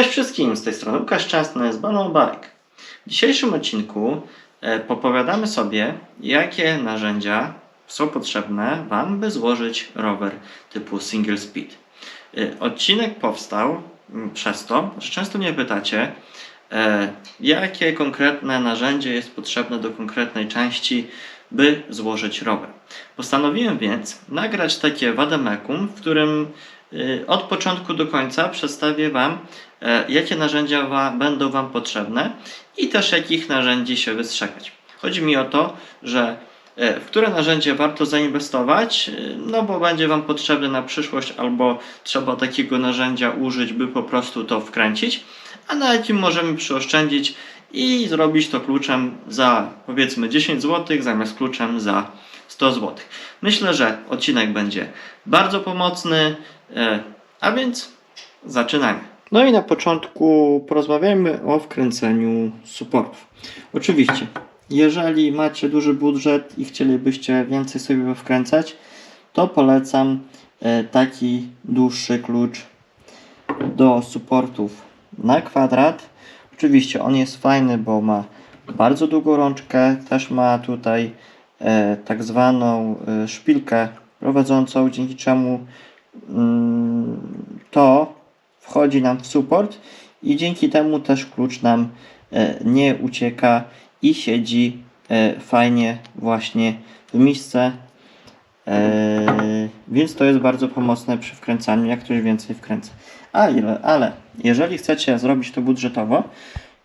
Cześć wszystkim, z tej strony Łukasz Częsny z Balloon Bike. W dzisiejszym odcinku e, popowiadamy sobie, jakie narzędzia są potrzebne Wam, by złożyć rower typu single speed. E, Odcinek powstał mm, przez to, że często mnie pytacie, e, jakie konkretne narzędzie jest potrzebne do konkretnej części, by złożyć rower. Postanowiłem więc nagrać takie wademekum, w którym od początku do końca przedstawię Wam, e, jakie narzędzia będą Wam potrzebne i też jakich narzędzi się wystrzegać. Chodzi mi o to, że e, w które narzędzie warto zainwestować, y, no bo będzie Wam potrzebne na przyszłość albo trzeba takiego narzędzia użyć, by po prostu to wkręcić, a na jakim możemy przyoszczędzić i zrobić to kluczem za powiedzmy 10 zł zamiast kluczem za 100 zł. Myślę, że odcinek będzie bardzo pomocny, e, a więc zaczynamy. No i na początku porozmawiajmy o wkręceniu supportów. Oczywiście, jeżeli macie duży budżet i chcielibyście więcej sobie wkręcać, to polecam e, taki dłuższy klucz do supportów na kwadrat. Oczywiście on jest fajny, bo ma bardzo długą rączkę, też ma tutaj tak zwaną e, szpilkę prowadzącą, dzięki czemu mm, to wchodzi nam w support i dzięki temu też klucz nam e, nie ucieka i siedzi e, fajnie właśnie w miejsce. E, więc to jest bardzo pomocne przy wkręcaniu, jak ktoś więcej wkręca. A ile, ale jeżeli chcecie zrobić to budżetowo,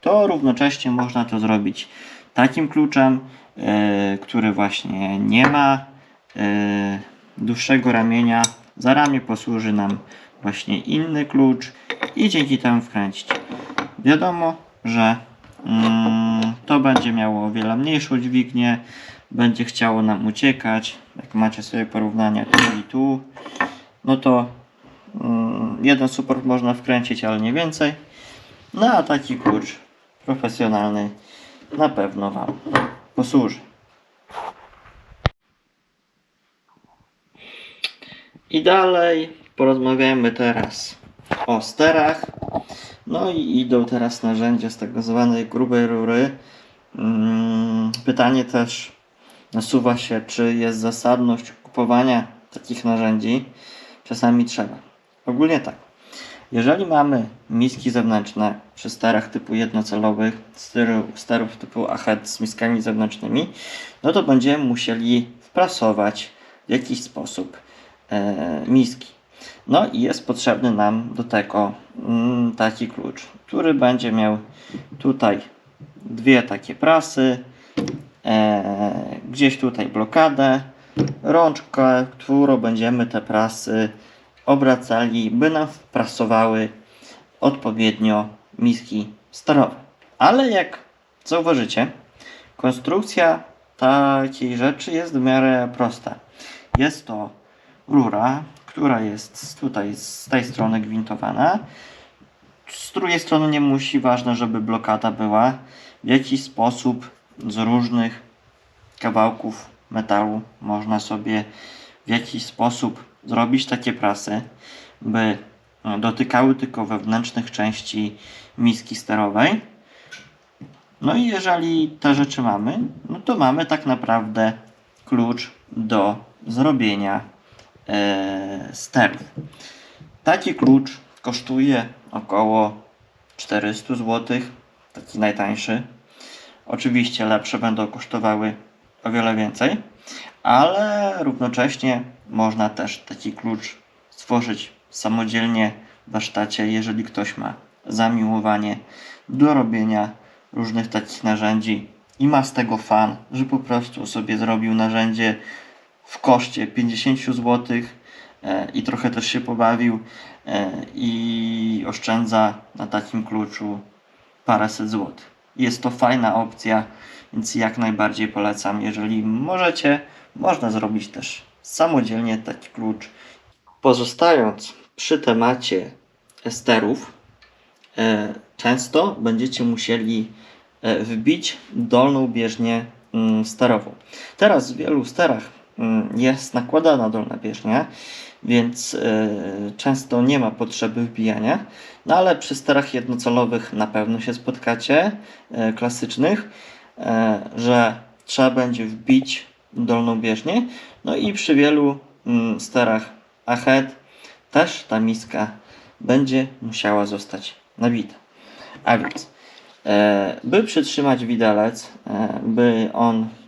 to równocześnie można to zrobić takim kluczem, e, który właśnie nie ma e, dłuższego ramienia. Za ramię posłuży nam właśnie inny klucz i dzięki temu wkręcić. Wiadomo, że mm, to będzie miało o wiele mniejszą dźwignię, będzie chciało nam uciekać. Jak macie sobie porównania tu i tu, no to mm, jeden support można wkręcić, ale nie więcej. No a taki klucz profesjonalny na pewno Wam posłuży. I dalej porozmawiamy teraz o sterach. No i idą teraz narzędzia z tak zwanej grubej rury. Mm, Pytanie też nasuwa się, czy jest zasadność kupowania takich narzędzi. Czasami trzeba. Ogólnie tak. Jeżeli mamy miski zewnętrzne przy sterach typu jednocelowych, sterów typu AHEAD z miskami zewnętrznymi, no to będziemy musieli wprasować w jakiś sposób e, miski. No i jest potrzebny nam do tego mm, taki klucz, który będzie miał tutaj dwie takie prasy, e, gdzieś tutaj blokadę, rączkę, którą będziemy te prasy obracali, by nam wprasowały odpowiednio miski sterowe. Ale jak zauważycie, konstrukcja takiej rzeczy jest w miarę prosta. Jest to rura, która jest tutaj z tej strony gwintowana. Z drugiej strony nie musi, ważne, żeby blokada była w jakiś sposób z różnych kawałków metalu można sobie w jakiś sposób zrobić takie prasy, by e, dotykały tylko wewnętrznych części miski sterowej. No i jeżeli te rzeczy mamy, no to mamy tak naprawdę klucz do zrobienia e, sterów. Taki klucz kosztuje około 400 zł, taki najtańszy. Oczywiście lepsze będą kosztowały o wiele więcej, ale równocześnie można też taki klucz stworzyć samodzielnie w warsztacie, jeżeli ktoś ma zamiłowanie do robienia różnych takich narzędzi i ma z tego fan, że po prostu sobie zrobił narzędzie w koszcie 50 zł e, i trochę też się pobawił e, i oszczędza na takim kluczu paręset złotych. Jest to fajna opcja, więc jak najbardziej polecam. Jeżeli możecie, można zrobić też samodzielnie taki klucz. Pozostając przy temacie esterów, e, często będziecie musieli e, wbić dolną bieżnię mm, sterową. Teraz w wielu sterach jest nakładana dolna bieżnia, więc e, często nie ma potrzeby wbijania. No ale przy sterach jednocelowych na pewno się spotkacie, e, klasycznych, e, że trzeba będzie wbić dolną bieżnię. No i przy wielu mm, sterach ahead też ta miska będzie musiała zostać nabita. A więc, by przytrzymać widelec, by on mm,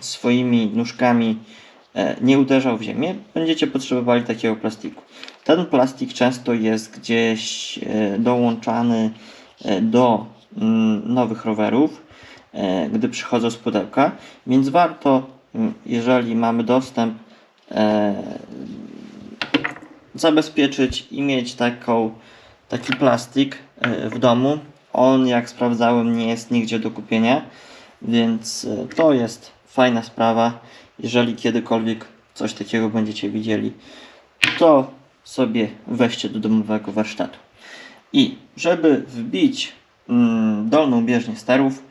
swoimi nóżkami e, nie uderzał w ziemię, będziecie potrzebowali takiego plastiku. Ten plastik często jest gdzieś e, dołączany e, do mm, nowych rowerów, gdy przychodzą z pudełka, więc warto, mm, jeżeli mamy dostęp, zabezpieczyć i mieć taką, taki plastik w domu. On, jak sprawdzałem, nie jest nigdzie do kupienia, więc e, to jest fajna sprawa. Jeżeli kiedykolwiek coś takiego będziecie widzieli, to sobie weźcie do domowego warsztatu. I żeby wbić mm, dolną bieżnię sterów,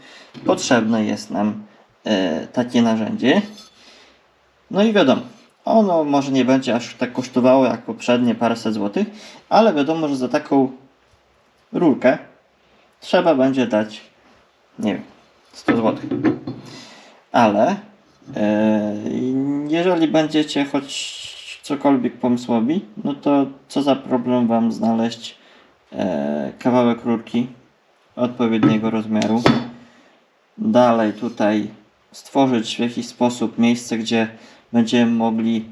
potrzebne jest nam e, takie narzędzie. No i wiadomo, ono może nie będzie aż tak kosztowało jak poprzednie paręset złotych, ale wiadomo, że za taką rurkę trzeba będzie dać, nie wiem, 100 złotych. Ale e, jeżeli będziecie choć cokolwiek pomysłowi, no to co za problem Wam znaleźć e, kawałek rurki odpowiedniego rozmiaru. Dalej tutaj stworzyć w jakiś sposób miejsce, gdzie będziemy mogli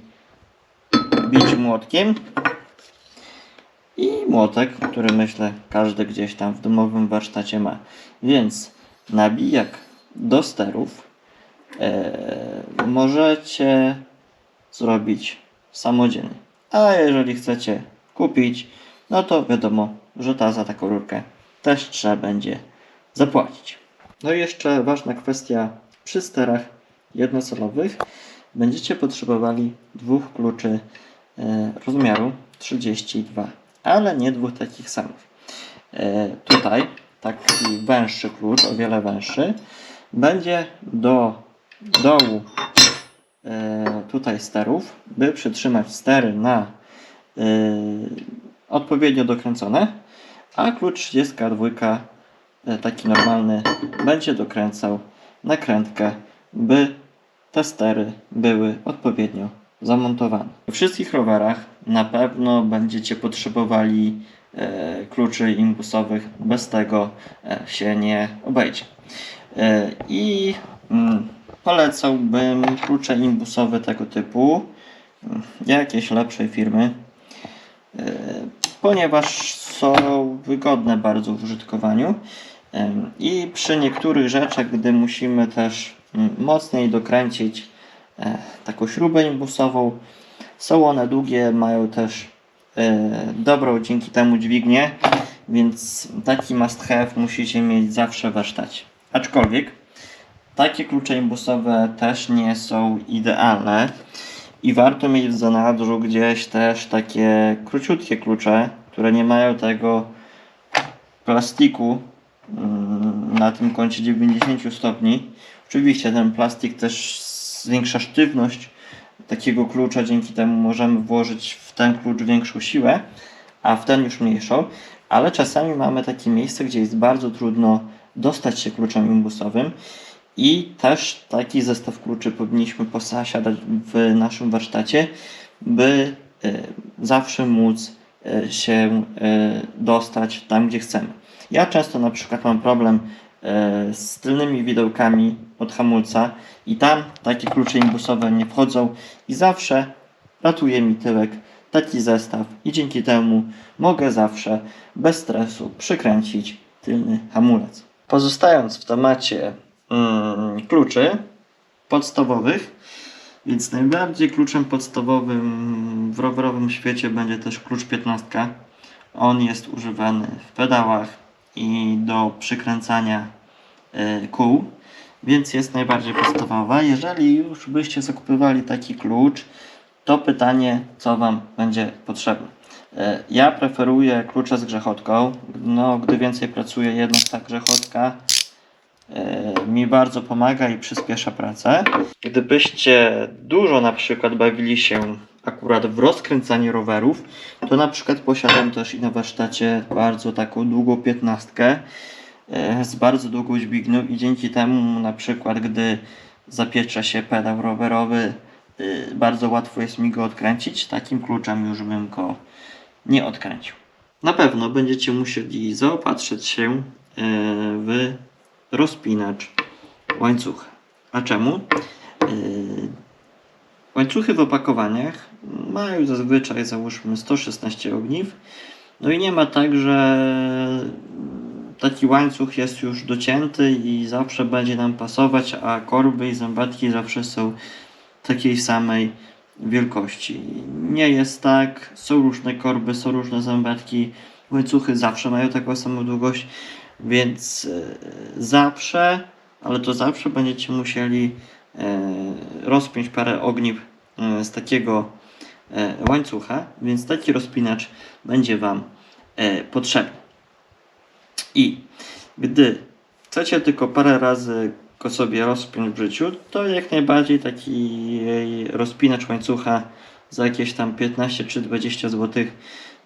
bić młotkiem. I młotek, który myślę każdy gdzieś tam w domowym warsztacie ma. Więc nabijak do sterów e, możecie zrobić samodzielnie. A jeżeli chcecie kupić, no to wiadomo, że ta za taką rurkę też trzeba będzie zapłacić. No i jeszcze ważna kwestia przy sterach jednocelowych. Będziecie potrzebowali dwóch kluczy e, rozmiaru 32, ale nie dwóch takich samych. E, tutaj taki węższy klucz, o wiele węższy, będzie do dołu e, tutaj sterów, by przytrzymać stery na e, odpowiednio dokręcone, a klucz 32 e, taki normalny będzie dokręcał nakrętkę, by te stery były odpowiednio zamontowane. W wszystkich rowerach na pewno będziecie potrzebowali kluczy imbusowych, bez tego e, się nie obejdzie. E, I mm, polecałbym klucze imbusowe tego typu, mm, jakieś lepszej firmy, e, ponieważ są wygodne bardzo w użytkowaniu. I przy niektórych rzeczach, gdy musimy też mm, mocniej dokręcić e, taką śrubę imbusową, są one długie, mają też e, dobrą dzięki temu dźwignię, więc taki must have musicie mieć zawsze w warsztacie. Aczkolwiek takie klucze imbusowe też nie są idealne i warto mieć w zanadrzu gdzieś też takie króciutkie klucze, które nie mają tego plastiku mm, na tym kącie 90 stopni. Oczywiście ten plastik też zwiększa sztywność takiego klucza, dzięki temu możemy włożyć w ten klucz większą siłę, a w ten już mniejszą, ale czasami mamy takie miejsce, gdzie jest bardzo trudno dostać się kluczem imbusowym i też taki zestaw kluczy powinniśmy posiadać w naszym warsztacie, by e, zawsze móc e, się e, dostać tam, gdzie chcemy. Ja często na przykład mam problem z tylnymi widełkami od hamulca i tam takie klucze imbusowe nie wchodzą i zawsze ratuje mi tyłek taki zestaw i dzięki temu mogę zawsze bez stresu przykręcić tylny hamulec. Pozostając w temacie mm, kluczy podstawowych, więc najbardziej kluczem podstawowym w rowerowym świecie będzie też klucz 15. On jest używany w pedałach i do przykręcania e, kół, więc jest najbardziej podstawowa. Jeżeli już byście zakupywali taki klucz, to pytanie, co Wam będzie potrzebne. E, Ja preferuję klucze z grzechotką. No, gdy więcej pracuję, jednak ta grzechotka e, mi bardzo pomaga i przyspiesza pracę. Gdybyście dużo na przykład bawili się akurat w rozkręcaniu rowerów, to na przykład posiadam też i na warsztacie bardzo taką długą piętnastkę e, z bardzo długą dźwignią i dzięki temu na przykład gdy zapietrza się pedał rowerowy y, bardzo łatwo jest mi go odkręcić. Takim kluczem już bym go nie odkręcił. Na pewno będziecie musieli zaopatrzyć się e, w rozpinacz łańcucha. A czemu? Łańcuchy w opakowaniach mają zazwyczaj załóżmy 116 ogniw. No i nie ma tak, że taki łańcuch jest już docięty i zawsze będzie nam pasować, a korby i zębatki zawsze są takiej samej wielkości. Nie jest tak. Są różne korby, są różne zębatki. Łańcuchy zawsze mają taką samą długość, więc e, zawsze, ale to zawsze będziecie musieli rozpiąć parę ogniw e, z takiego e, łańcucha, więc taki rozpinacz będzie Wam e, potrzebny. I gdy chcecie tylko parę razy go sobie rozpiąć w życiu, to jak najbardziej taki rozpinacz łańcucha za jakieś tam 15 czy 20 zł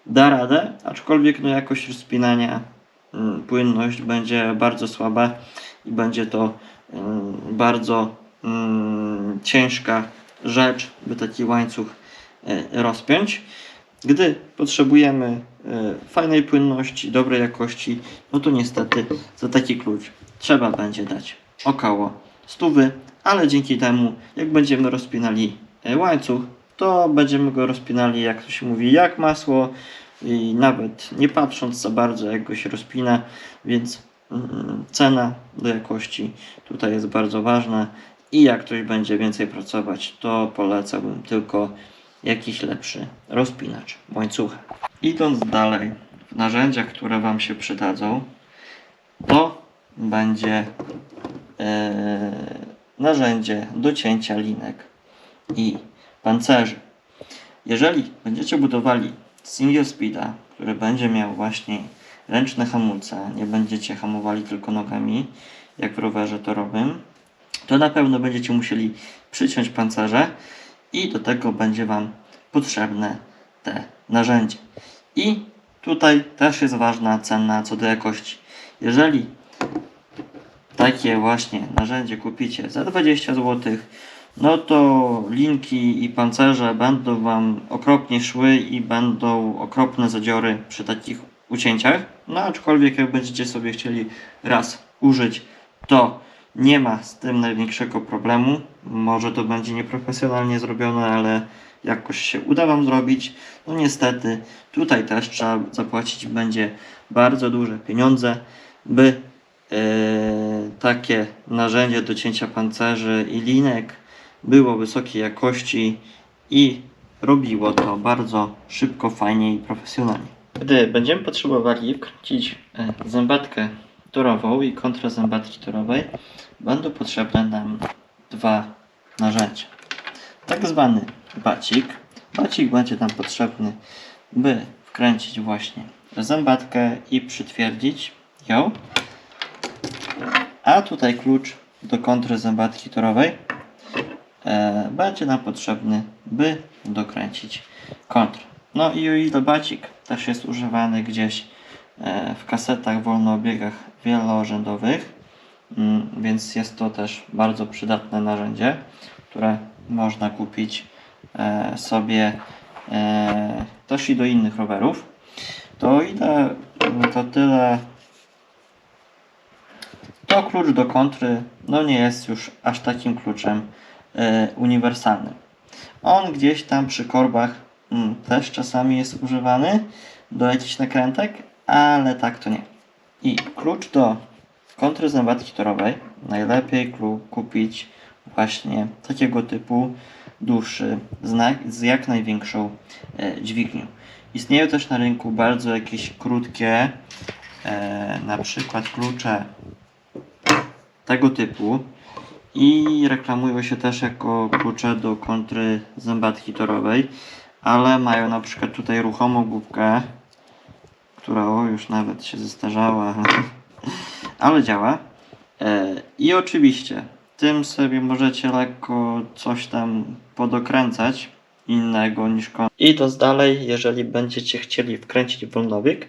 da radę, aczkolwiek no jakość rozpinania, mm, płynność będzie bardzo słaba i będzie to mm, bardzo ciężka rzecz, by taki łańcuch e, rozpiąć. Gdy potrzebujemy e, fajnej płynności, dobrej jakości, no to niestety za taki klucz trzeba będzie dać około stówy, ale dzięki temu, jak będziemy rozpinali e, łańcuch, to będziemy go rozpinali, jak to się mówi, jak masło i nawet nie patrząc za bardzo, jak go się rozpina, więc mm, cena do jakości tutaj jest bardzo ważna i jak ktoś będzie więcej pracować, to polecałbym tylko jakiś lepszy rozpinacz łańcucha. Idąc dalej, w narzędziach, które Wam się przydadzą, to będzie e, narzędzie do cięcia linek i pancerzy. Jeżeli będziecie budowali single speeda, który będzie miał właśnie ręczne hamulce, nie będziecie hamowali tylko nogami, jak w rowerze torowym, to na pewno będziecie musieli przyciąć pancerze i do tego będzie Wam potrzebne te narzędzie. I tutaj też jest ważna cena co do jakości. Jeżeli takie właśnie narzędzie kupicie za 20 zł, no to linki i pancerze będą Wam okropnie szły i będą okropne zadziory przy takich ucięciach. No aczkolwiek jak będziecie sobie chcieli raz użyć, to nie ma z tym największego problemu. Może to będzie nieprofesjonalnie zrobione, ale jakoś się uda Wam zrobić. No niestety tutaj też trzeba zapłacić będzie bardzo duże pieniądze, by e, takie narzędzie do cięcia pancerzy i linek było wysokiej jakości i robiło to bardzo szybko, fajnie i profesjonalnie. Gdy będziemy potrzebowali wkręcić e, zębatkę torową i kontrę zębatki torowej, będą potrzebne nam dwa narzędzia. Tak zwany bacik. Bacik będzie nam potrzebny, by wkręcić właśnie zębatkę i przytwierdzić ją. A tutaj klucz do kontry zębatki torowej e, będzie nam potrzebny, by dokręcić kontrę. No i o ile bacik też jest używany gdzieś e, w kasetach wolnoobiegach wielorzędowych, mm, więc jest to też bardzo przydatne narzędzie, które można kupić e, sobie e, też i do innych rowerów. To ile to tyle to klucz do kontry no nie jest już aż takim kluczem e, uniwersalnym. On gdzieś tam przy korbach mm, też czasami jest używany do jakichś nakrętek, ale tak to nie. I klucz do kontry zębatki torowej najlepiej kupić właśnie takiego typu dłuższy znak z jak największą e, dźwignią. Istnieją też na rynku bardzo jakieś krótkie, e, na przykład klucze tego typu i reklamują się też jako klucze do kontry zębatki torowej, ale mają na przykład tutaj ruchomą główkę, która o, już nawet się zestarzała, ale działa. E, I oczywiście tym sobie możecie lekko coś tam podokręcać innego niż kon. Idąc dalej, jeżeli będziecie chcieli wkręcić wolnowik,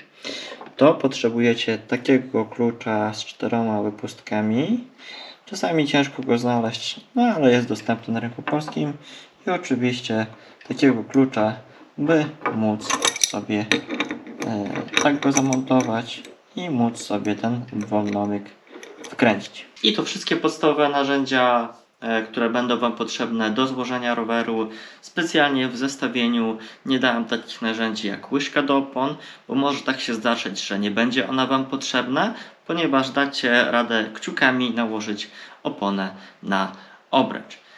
to potrzebujecie takiego klucza z czteroma wypustkami. Czasami ciężko go znaleźć, no ale jest dostępny na rynku polskim. I oczywiście takiego klucza, by móc sobie tak go zamontować i móc sobie ten wolnomyk wkręcić. I to wszystkie podstawowe narzędzia, e, które będą Wam potrzebne do złożenia roweru. Specjalnie w zestawieniu nie dałem takich narzędzi jak łyżka do opon, bo może tak się zdarzyć, że nie będzie ona Wam potrzebna, ponieważ dacie radę kciukami nałożyć oponę na obręcz.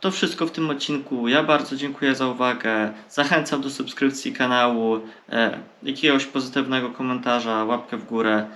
To wszystko w tym odcinku. Ja bardzo dziękuję za uwagę. Zachęcam do subskrypcji kanału, e, jakiegoś pozytywnego komentarza, łapkę w górę.